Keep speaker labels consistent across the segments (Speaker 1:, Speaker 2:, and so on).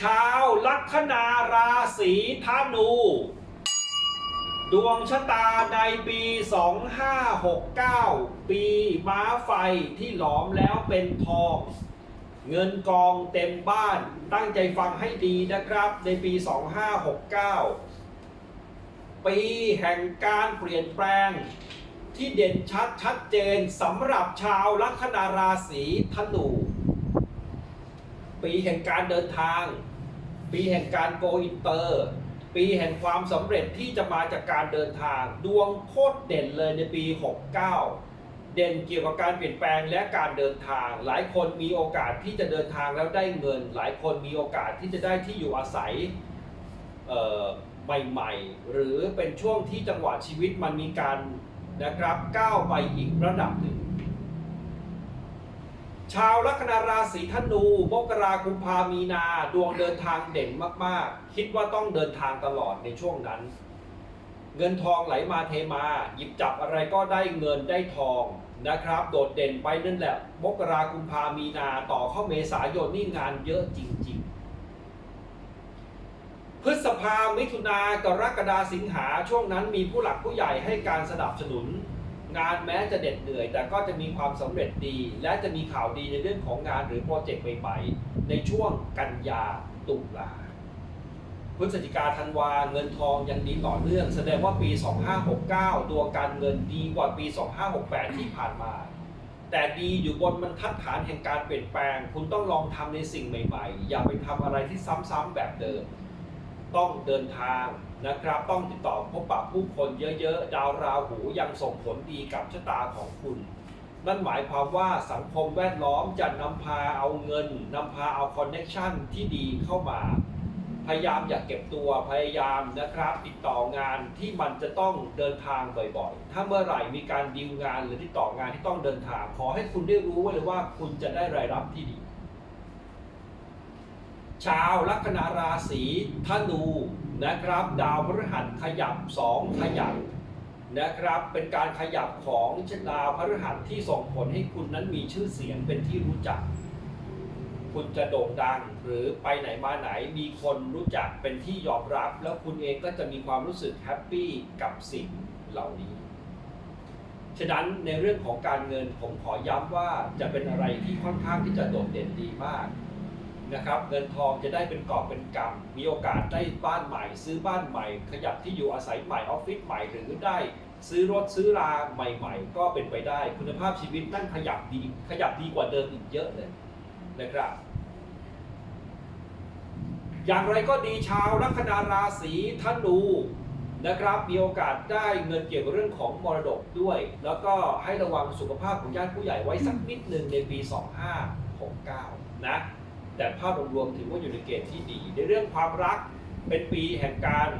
Speaker 1: ชาวลัคนาราศีธนู ดวงชะตาในปี 2569 ปีม้าไฟที่หลอมแล้วเป็นทอง เงินกองเต็มบ้านตั้งใจฟังให้ดีนะครับในปี 2569 ปีแห่งการเปลี่ยนแปลงที่เด่นชัดชัดเจนสำหรับชาวลัคนาราศีธนู ปีแห่งการเดินทาง ปีแห่งการโกอินเตอร์ ปีแห่งความสำเร็จที่จะมาจากการเดินทาง ดวงโคตรเด่นเลยในปี 69 เด่นเกี่ยวกับการเปลี่ยนแปลงและการเดินทาง หลายคนมีโอกาสที่จะเดินทางแล้วได้เงิน หลายคนมีโอกาสที่จะได้ที่อยู่อาศัยใหม่ๆ หรือเป็นช่วงที่จังหวะชีวิตมันมีการนะครับก้าวไปอีกระดับหนึ่ง ชาวลัคนาราศีธนูมกรากุมภามีนา ดวงเดินทางเด่นมากๆ คิดว่าต้องเดินทางตลอดในช่วงนั้น เงินทองไหลมาเทมา หยิบจับอะไรก็ได้เงินได้ทองนะครับ โดดเด่นไปนั่นแหละมกรากุมภามีนาต่อเข้าเมษายนนี่งานเยอะจริง ๆ พฤษภามิถุนากรกฎาสิงหาช่วงนั้นมีผู้หลักผู้ใหญ่ให้การสนับสนุน งานแม้จะเด็ดเหนื่อย แต่ก็จะมีความสำเร็จดี และจะมีข่าวดีในเรื่องของงานหรือโปรเจกต์ใหม่ๆในช่วงกันยาตุลาพฤศจิกาธันวาเงินทองยังดีต่อเนื่อง แสดงว่าปี 2569ดวการเงินดีกว่าปี 2568 ที่ผ่านมา แต่ดีอยู่บนบรรทัดฐานแห่งการเปลี่ยนแปลง คุณต้องลองทำในสิ่งใหม่ ๆ อย่าไปทำอะไรที่ซ้ำๆแบบเดิม ต้องเดินทางนะครับ ต้องติดต่อพบปะผู้คนเยอะๆ ดาวราหูยังส่งผลดีกับชะตาของคุณ นั่นหมายความว่าสังคมแวดล้อมจะนำพาเอาเงินนำพาเอาคอนเน็ชันที่ดีเข้ามา พยายามอย่าเก็บตัวพยายามนะครับ ติดต่องานที่มันจะต้องเดินทางบ่อยๆ ถ้าเมื่อไหร่มีการดีลงานหรือติดต่องานที่ต้องเดินทาง ขอให้คุณได้รู้ไว้เลยว่าคุณจะได้รายรับที่ดี ชาวลัคนาราศีธนูนะครับ ดาวพฤหัสขยับสองขยับนะครับ เป็นการขยับของดาวพฤหัสที่ส่งผลให้คุณนั้นมีชื่อเสียงเป็นที่รู้จัก คุณจะโด่งดังหรือไปไหนมาไหนมีคนรู้จักเป็นที่ยอมรับ แล้วคุณเองก็จะมีความรู้สึกแฮปปี้กับสิ่งเหล่านี้ฉะนั้นในเรื่องของการเงินผมขอย้ำว่าจะเป็นอะไรที่ค่อนข้างที่จะโดดเด่นดีมาก นะครับเงินทองจะได้เป็นกอบเป็นกำมีโอกาสได้บ้านใหม่ ซื้อบ้านใหม่ ขยับที่อยู่อาศัยใหม่ออฟฟิศใหม่หรือได้ซื้อรถซื้อราใหม่ ๆ ก็เป็นไปได้คุณภาพชีวิตนั่นขยับดีขยับดีกว่าเดิมอีกเยอะเลยนะครับอย่างไรก็ดีชาวลัคนาราศีธนูนะครับมีโอกาสได้เงินเกี่ยวกับเรื่องของมรดกด้วย แล้วก็ให้ระวังสุขภาพของญาติผู้ใหญ่ไว้สักนิดหนึ่งในปี 2569 นะ แต่ภาพรวมๆถือว่าอยู่ในเกณฑ์ที่ดี ในเรื่องความรักเป็นปีแห่งการ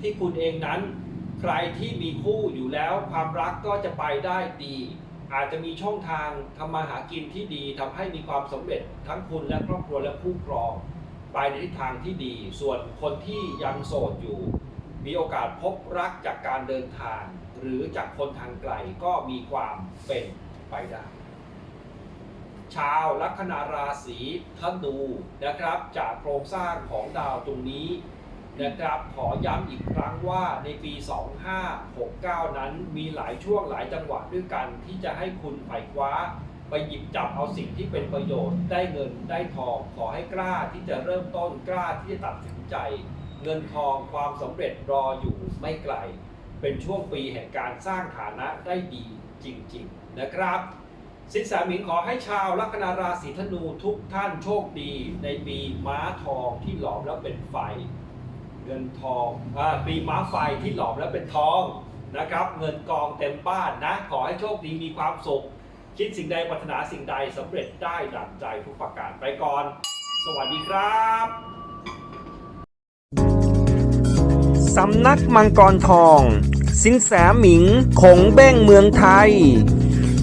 Speaker 1: ที่คุณเองนั้น ใครที่มีคู่อยู่แล้วความรักก็จะไปได้ดี อาจจะมีช่องทางทำมาหากินที่ดีทำให้มีความสำเร็จทั้งคุณและครอบครัวและผู้ครอง ไปในทิศทางที่ดี ส่วนคนที่ยังโสดอยู่ มีโอกาสพบรักจากการเดินทาง หรือจากคนทางไกลก็มีความเป็นไปได้ ชาวลัคนาราศีธนูนะครับ จากโครงสร้างของดาวตรงนี้นะครับขอย้ำอีกครั้งว่าในปี 2569 นั้นมีหลายช่วงหลายจังหวะด้วยกันที่จะให้คุณไขว่คว้า ไปหยิบจับเอาสิ่งที่เป็นประโยชน์ได้เงินได้ทอง ขอให้กล้าที่จะเริ่มต้นกล้าที่จะตัดสินใจ เงินทองความสำเร็จรออยู่ไม่ไกล เป็นช่วงปีแห่งการสร้างฐานะได้ดีจริง ๆ นะครับ สินแสหมิงขอให้ชาวลัคนาราศีธนูทุกท่านโชคดีในปีม้าทองที่หลอมแล้วเป็นไฟ เงินทองอปีม้าไฟที่หลอมแล้วเป็นทองนะครับ เงินกองเต็มบ้านนะ ขอให้โชคดีมีความสุข คิดสิ่งใดปรารถนาสิ่งใดสำเร็จได้ดั่งใจทุกประการไปก่อน สวัสดีครับ
Speaker 2: สำนักมังกรทอง สินแสหมิงคงเบ้งเมืองไทย